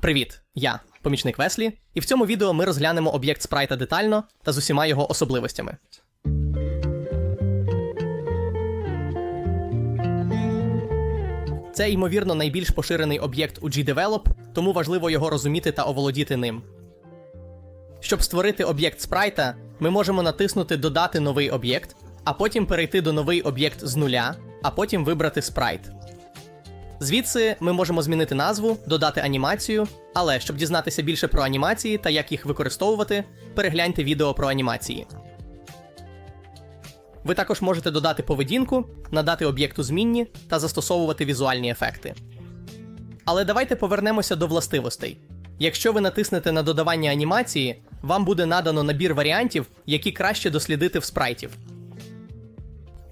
Привіт, я помічник Веслі, і в цьому відео ми розглянемо об'єкт спрайта детально та з усіма його особливостями. Це, ймовірно, найбільш поширений об'єкт у GDevelop, тому важливо його розуміти та оволодіти ним. Щоб створити об'єкт спрайта, ми можемо натиснути Додати новий об'єкт, а потім перейти до новий об'єкт з нуля, а потім вибрати спрайт. Звідси ми можемо змінити назву, додати анімацію, але щоб дізнатися більше про анімації та як їх використовувати, перегляньте відео про анімації. Ви також можете додати поведінку, надати об'єкту змінні та застосовувати візуальні ефекти. Але давайте повернемося до властивостей. Якщо ви натиснете на додавання анімації, вам буде надано набір варіантів, які краще дослідити в спрайтів.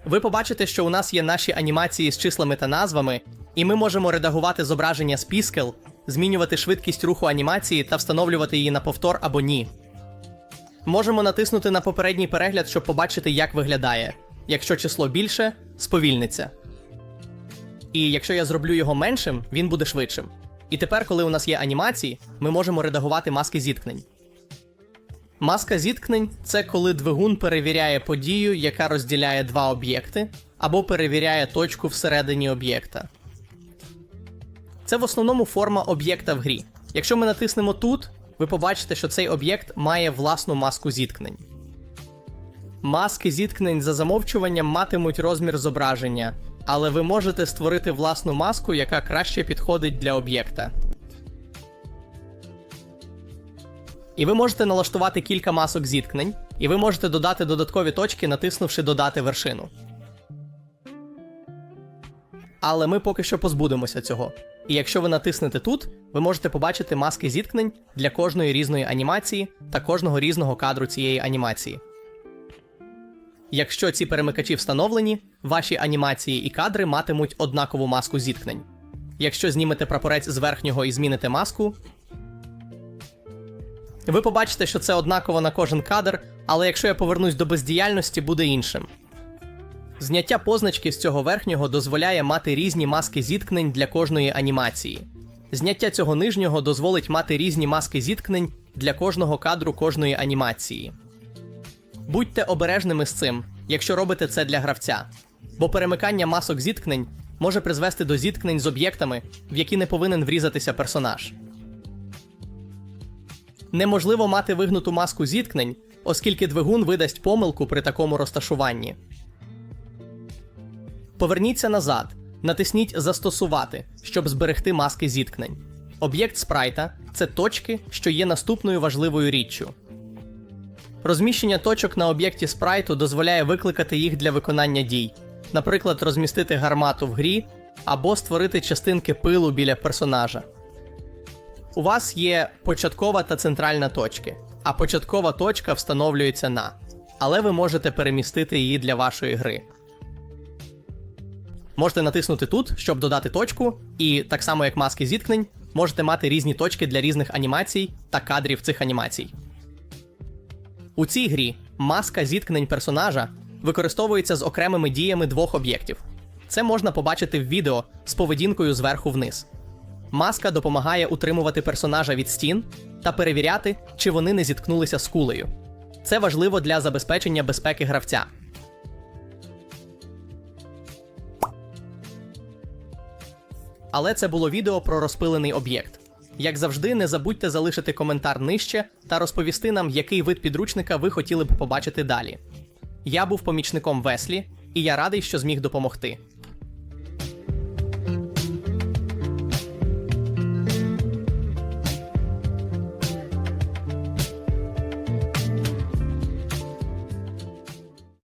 Ви побачите, що у нас є наші анімації з числами та назвами, і ми можемо редагувати зображення з піскел, змінювати швидкість руху анімації та встановлювати її на повтор або ні. Можемо натиснути на попередній перегляд, щоб побачити, як виглядає. Якщо число більше, сповільниться. І якщо я зроблю його меншим, він буде швидшим. І тепер, коли у нас є анімації, ми можемо редагувати маски зіткнень. Маска зіткнень це коли двигун перевіряє подію, яка розділяє два об'єкти, або перевіряє точку всередині об'єкта. Це в основному форма об'єкта в грі. Якщо ми натиснемо тут, ви побачите, що цей об'єкт має власну маску зіткнень. Маски зіткнень за замовчуванням матимуть розмір зображення, але ви можете створити власну маску, яка краще підходить для об'єкта. І ви можете налаштувати кілька масок зіткнень, і ви можете додати додаткові точки, натиснувши Додати вершину. Але ми поки що позбудемося цього. І якщо ви натиснете тут, ви можете побачити маски зіткнень для кожної різної анімації та кожного різного кадру цієї анімації. Якщо ці перемикачі встановлені, ваші анімації і кадри матимуть однакову маску зіткнень. Якщо знімете прапорець з верхнього і зміните маску, ви побачите, що це однаково на кожен кадр, але якщо я повернусь до бездіяльності, буде іншим. Зняття позначки з цього верхнього дозволяє мати різні маски зіткнень для кожної анімації. Зняття цього нижнього дозволить мати різні маски зіткнень для кожного кадру кожної анімації. Будьте обережними з цим, якщо робите це для гравця, бо перемикання масок зіткнень може призвести до зіткнень з об'єктами, в які не повинен врізатися персонаж. Неможливо мати вигнуту маску зіткнень, оскільки двигун видасть помилку при такому розташуванні. Поверніться назад, натисніть Застосувати, щоб зберегти маски зіткнень. Об'єкт спрайта це точки, що є наступною важливою річчю. Розміщення точок на об'єкті спрайту дозволяє викликати їх для виконання дій, наприклад, розмістити гармату в грі або створити частинки пилу біля персонажа. У вас є початкова та центральна точки, а початкова точка встановлюється на, але ви можете перемістити її для вашої гри. Можете натиснути тут, щоб додати точку, і так само як маски зіткнень, можете мати різні точки для різних анімацій та кадрів цих анімацій. У цій грі маска зіткнень персонажа використовується з окремими діями двох об'єктів. Це можна побачити в відео з поведінкою зверху вниз. Маска допомагає утримувати персонажа від стін та перевіряти, чи вони не зіткнулися з кулею. Це важливо для забезпечення безпеки гравця. Але це було відео про розпилений об'єкт. Як завжди, не забудьте залишити коментар нижче та розповісти нам, який вид підручника ви хотіли б побачити далі. Я був помічником Веслі, і я радий, що зміг допомогти.